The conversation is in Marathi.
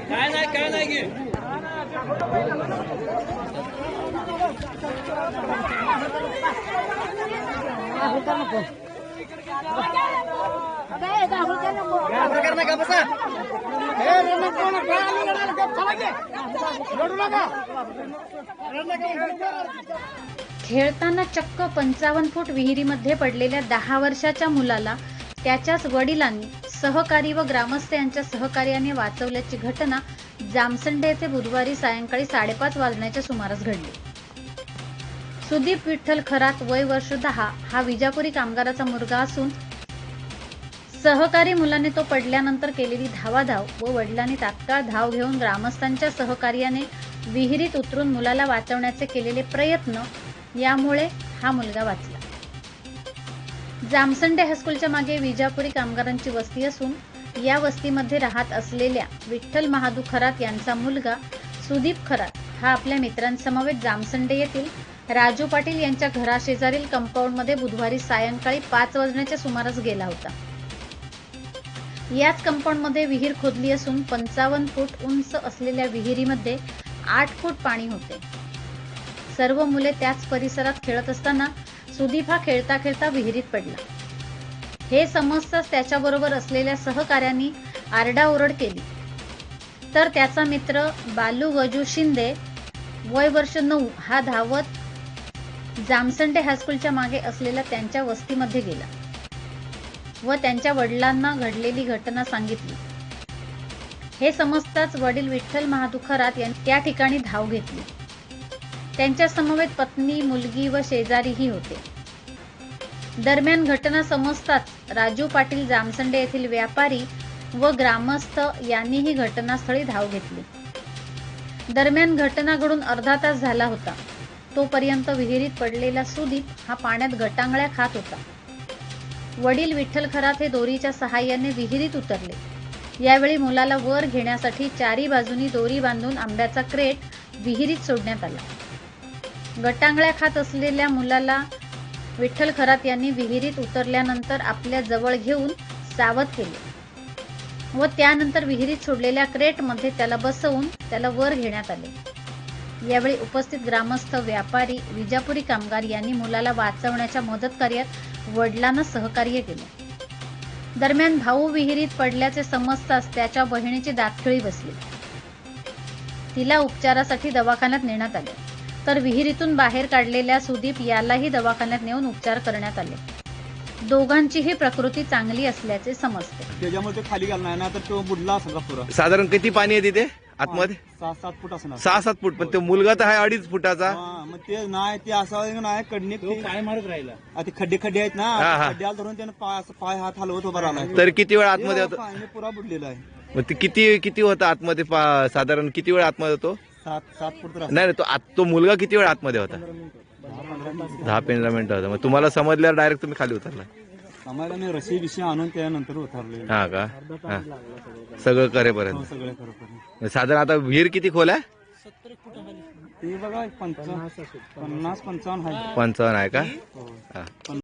काय नाही काय नाही खेळताना चक्क पंचावन्न फूट विहिरीमध्ये पडलेल्या दहा वर्षाच्या मुलाला त्याच्याच वडिलांनी सहकारी व ग्रामस्थ यांच्या सहकार्याने वाचवल्याची घटना जामसंडे येथे बुधवारी सायंकाळी साडेपाच वाजण्याच्या सुमारास घडली. सुदीप विठ्ठल खरात वय वर्ष दहा. हा विजापुरी कामगाराचा मुलगा असून सहकारी मुलाने तो पडल्यानंतर केलेली धावाधाव व वडिलांनी तात्काळ धाव घेऊन ग्रामस्थांच्या सहकार्याने विहिरीत उतरून मुलाला वाचवण्याचे केलेले प्रयत्न यामुळे हा मुलगा वाचला. जामसंडे हायस्कूलच्या मागे विजापुरी कामगारांची वस्ती असून या वस्तीमध्ये राहत असलेल्या विठ्ठल महादू खरात यांचा मुलगा सुदीप खरात हा आपल्या मित्रांसमवेत जामसंडे येथील राजू पाटील यांच्या घराशेजारील कंपाऊंडमध्ये बुधवारी सायंकाळी पाच वाजण्याच्या सुमारास गेला होता. याच कंपाऊंडमध्ये विहीर खोदली असून पंचावन्न फूट उंच असलेल्या विहिरीमध्ये आठ फूट पाणी होते. सर्व मुले त्याच परिसरात खेळत असताना सुदीप हा खेळता खेळता विहिरीत पडला. हे समजताच त्याच्याबरोबर असलेल्या सहकाऱ्यांनी आरडाओरड केली. तर त्याचा मित्र बालू गजू शिंदे वय वर्ष नऊ हा धावत जामसंडे हायस्कूलच्या मागे असलेल्या त्यांच्या वस्तीमध्ये गेला व त्यांच्या वडिलांना घडलेली घटना सांगितली. हे समजताच वडील विठ्ठल महादुखरात यांनी त्या ठिकाणी धाव घेतली. त्यांच्या समवेत पत्नी मुलगी व शेजारीही होते. दरम्यान घटना समजताच राजू पाटील जामसंडे येथील व्यापारी व ग्रामस्थ यांनीही घटनास्थळी धाव घेतली. दरम्यान घटना घडून अर्धा तास झाला होता. तोपर्यंत विहिरीत पडलेला सुदीप हा पाण्यात गटांगळ्या खात होता. वडील विठ्ठल खरात हे दोरीच्या सहाय्याने विहिरीत उतरले. यावेळी मुलाला वर घेण्यासाठी चारी बाजूनी दोरी बांधून आंब्याचा क्रेट विहिरीत सोडण्यात आला. गटांगळ्या खात असलेल्या मुलाला विठ्ठल खरात यांनी विहिरीत उतरल्यानंतर आपल्या जवळ घेऊन सावध केले व त्यानंतर विहिरीत सोडलेल्या क्रेटमध्ये त्याला बसवून त्याला वर घेण्यात आले. यावेळी उपस्थित ग्रामस्थ व्यापारी विजापुरी कामगार यांनी मुलाला वाचवण्याच्या मदत कार्यात वडिलांना सहकार्य केले. दरम्यान भाऊ विहिरीत पडल्याचे समजताच त्याच्या बहिणीची दातखिळी बसली. तिला उपचारासाठी दवाखान्यात नेण्यात आले. तर विहिरीतून बाहेर काढलेल्या सुदीप यालाही दवाखान्यात नेऊन उपचार करण्यात आले. दोघांचीही प्रकृती चांगली असल्याचे समजते. त्याच्यामुळे ते खाली गेला नाही तर तो बुडला असेल का पुरा? साधारण किती पाणी आहे तिथे? आतमध्ये? सहा सात फूट असणार सहा सात फूट पण तो मुलगा तर आहे अडीच फुटाचा. हा, मग ते नाही ते असं नाही कडणी काय मारत राहिला? ते खड्डे खड्डे आहेत ना हा, हा. खड्ड्याला धरून त्यानं पाय असं पाय हात हलवत उभा राहिला. तर किती वेळ आतमध्ये होता? पाणी पुरा बुडलेला आहे. मग ते किती किती होता आतमध्ये पा- साधारण किती वेळ आतमध्ये होतो? नाही नाही, तो आत- तो मुलगा किती वेळ आतमध्ये होता? दहा पंधरा मिनिटं होता. मग तुम्हाला समजल्यावर डायरेक्ट तुम्ही खाली उतरला. आम्हाला मी रशी बिशी आणून त्यानंतर उतरले हा का? हा. सगळं करेपर्यंत. सगळे खरं साधारण आता विहीर किती खोल आहे? ते बघा पंचावन्न पन्नास पंचावन्न आहे. पंचावन्न आहे का? हो. हा.